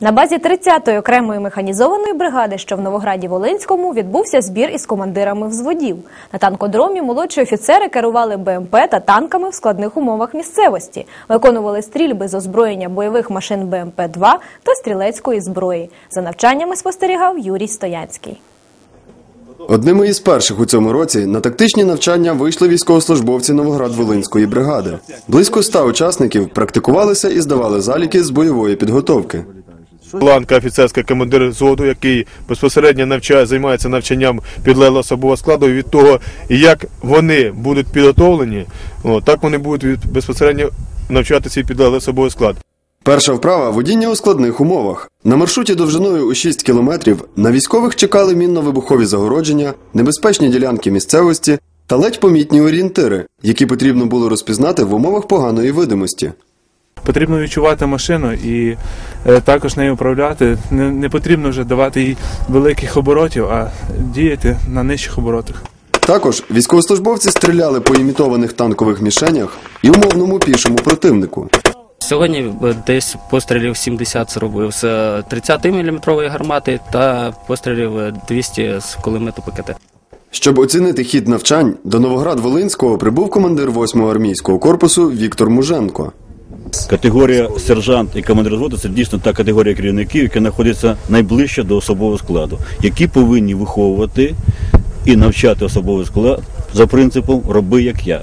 На базі 30-ї окремої механізованої бригади, що в Новограді Волинському, відбувся збір із командирами взводів. На танкодромі молодші офіцери керували БМП та танками в складних умовах місцевості, виконували стрільби з озброєння бойових машин БМП-2 та стрілецької зброї. За навчаннями спостерігав Юрій Стоянський. Одними із перших у цьому році на тактичні навчання вийшли військовослужбовці Новоград-Волинської бригади. Близько ста учасників практикувалися і здавали заліки з бойової підготовки. Ланка офіцерська командир взводу, який безпосередньо навчає, займається навчанням підлеглого особового складу. І від того, як вони будуть підготовлені, так вони будуть безпосередньо навчати свій підлеглий особовий склад. Перша вправа водіння у складних умовах. На маршруті довжиною у 6 кілометрів на військових чекали мінно-вибухові загородження, небезпечні ділянки місцевості та ледь помітні орієнтири, які потрібно було розпізнати в умовах поганої видимості. Потрібно відчувати машину і е, також нею управляти. Не, не потрібно вже давати їй великих оборотів, а діяти на нижчих оборотах. Також військовослужбовці стріляли по імітованих танкових мішенях і умовному пішому противнику. Сьогодні е, десь пострілів 70 зробив з 30-мм гармати та пострілів е, 200 з кулемету ПКТ. Щоб оцінити хід навчань, до Новоград-Волинського прибув командир 8-го армійського корпусу Віктор Муженко. Категорія сержант і командир взводу це дійсно та категорія керівників, яка знаходиться найближче до особового складу, які повинні виховувати і навчати особовий склад за принципом роби як я.